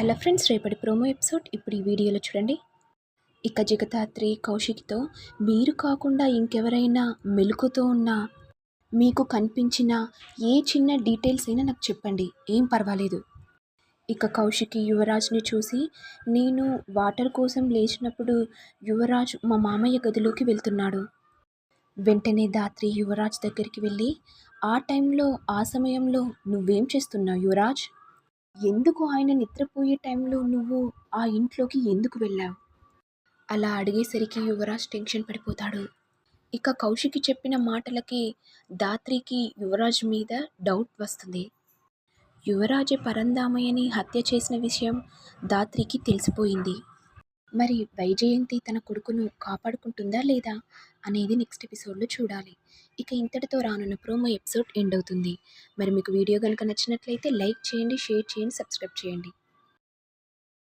Hello friends రేపటి promo episode ఇప్పుడు ఈ వీడియోలో చూడండి. ఇక జగతాత్రి కౌశిక్తో మీరు కాకుండా ఇంకెవరైనా మెలుకుతో ఉన్నా మీకు కనిపించిన ఏ చిన్న డీటెయిల్స్ అయినా నాకు చెప్పండి ఏం పర్వాలేదు. ఇక కౌశికి యువరాజ్ని చూసి నేను వాటర్ కోసం లేచినప్పుడు యువరాజ్ మా మామయ్య గదిలోకి వెళ్తున్నాడు. వెంటనే దాత్రి యువరాజ్ దగ్గరికి వెళ్ళి ఆ టైంలో ఆ సమయంలో నువ్వేం చేస్తున్నావు యువరాజ్? ఎందుకు ఆయన నిద్రపోయే టైంలో నువ్వు ఆ ఇంట్లోకి ఎందుకు వెళ్ళావు? అలా అడిగేసరికి యువరాజ్ టెన్షన్ పడిపోతాడు. ఇక కౌశికి చెప్పిన మాటలకి దాత్రికి యువరాజ్ మీద డౌట్ వస్తుంది. యువరాజే పరందామయ్యని హత్య చేసిన విషయం దాత్రికి తెలిసిపోయింది. మరి వైజయంతి తన కొడుకును కాపాడుకుంటుందా లేదా అనేది నెక్స్ట్ ఎపిసోడ్లో చూడాలి. ఇక ఇంతటితో రానున్న ప్రోమో ఎపిసోడ్ ఎండ్ అవుతుంది. మరి మీకు వీడియో కనుక నచ్చినట్లయితే లైక్ చేయండి షేర్ చేయండి సబ్స్క్రైబ్ చేయండి.